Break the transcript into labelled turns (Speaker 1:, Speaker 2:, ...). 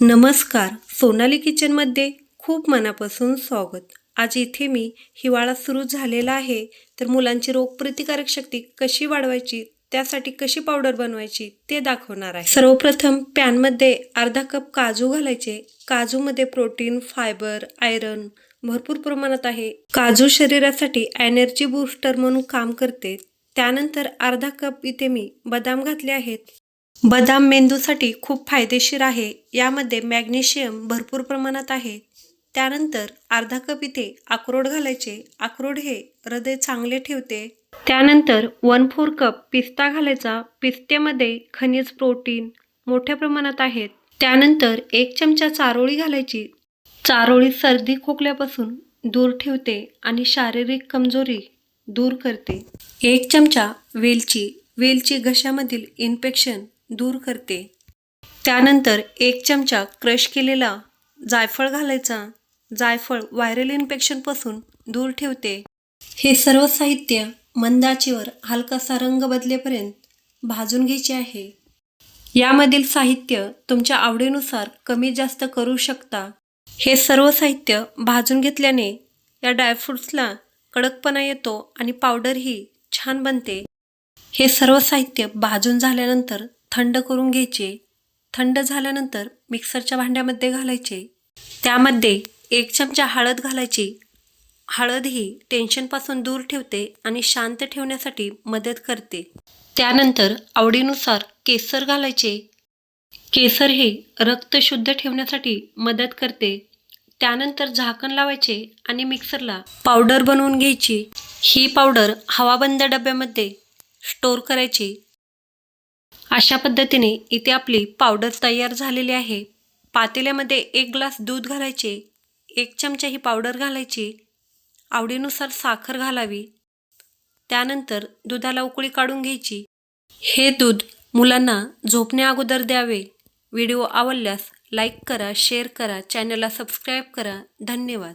Speaker 1: नमस्कार सोनाली किचनमध्ये खूप मनापासून स्वागत. आज इथे मी हिवाळा सुरू झालेला आहे तर मुलांची रोगप्रतिकारक शक्ती कशी वाढवायची त्यासाठी कशी पावडर बनवायची ते दाखवणार आहे. सर्वप्रथम पॅनमध्ये अर्धा कप काजू घालायचे. काजूमध्ये प्रोटीन फायबर आयरन भरपूर प्रमाणात आहे. काजू शरीरासाठी एनर्जी बूस्टर म्हणून काम करते. त्यानंतर अर्धा कप इथे मी बदाम घातले आहेत. बदाम मेंदूसाठी खूप फायदेशीर आहे. यामध्ये मॅग्नेशियम भरपूर प्रमाणात आहे. त्यानंतर अर्धा कप इथे अक्रोड घालायचे. अक्रोड हे हृदय चांगले ठेवते. त्यानंतर वन फोर कप पिस्ता घालायचा. पिस्त्यामध्ये खनिज प्रोटीन मोठ्या प्रमाणात आहेत. त्यानंतर एक चमचा चारोळी घालायची. चारोळी सर्दी खोकल्यापासून दूर ठेवते आणि शारीरिक कमजोरी दूर करते. एक चमचा वेलची. वेलची घशामधील इन्फेक्शन दूर करते. त्यानंतर एक चमचा क्रश केलेला जायफळ घालायचा. जायफळ व्हायरल इन्फेक्शनपासून दूर ठेवते. हे सर्व साहित्य मंदाचीवर हलकासा रंग बदलेपर्यंत भाजून घ्यायचे आहे. यामधील साहित्य तुमच्या आवडीनुसार कमी जास्त करू शकता. हे सर्व साहित्य भाजून घेतल्याने या ड्रायफ्रुट्सला कडकपणा येतो आणि पावडरही छान बनते. हे सर्व साहित्य भाजून झाल्यानंतर थंड करून घ्यायचे. थंड झाल्यानंतर मिक्सरच्या भांड्यामध्ये घालायचे. त्यामध्ये एक चमचा हळद घालायची. हळद ही टेन्शनपासून दूर ठेवते आणि शांत ठेवण्यासाठी मदत करते. त्यानंतर आवडीनुसार केसर घालायचे. केसर हे रक्त शुद्ध ठेवण्यासाठी मदत करते. त्यानंतर झाकण लावायचे आणि मिक्सरला पावडर बनवून घ्यायची. ही पावडर हवाबंद डब्यामध्ये स्टोर करायची. अशा पद्धतीने इथे आपली पावडर तयार झालेली आहे. पातेल्यामध्ये एक ग्लास दूध घालायचे एक चमचा ही पावडर घालायची आवडीनुसार साखर घालावी. त्यानंतर दुधाला उकळी काढून घ्यायची. हे दूध मुलांना झोपण्या अगोदर द्यावे. व्हिडिओ आवडल्यास लाईक करा शेअर करा चॅनलला सबस्क्राईब करा. धन्यवाद.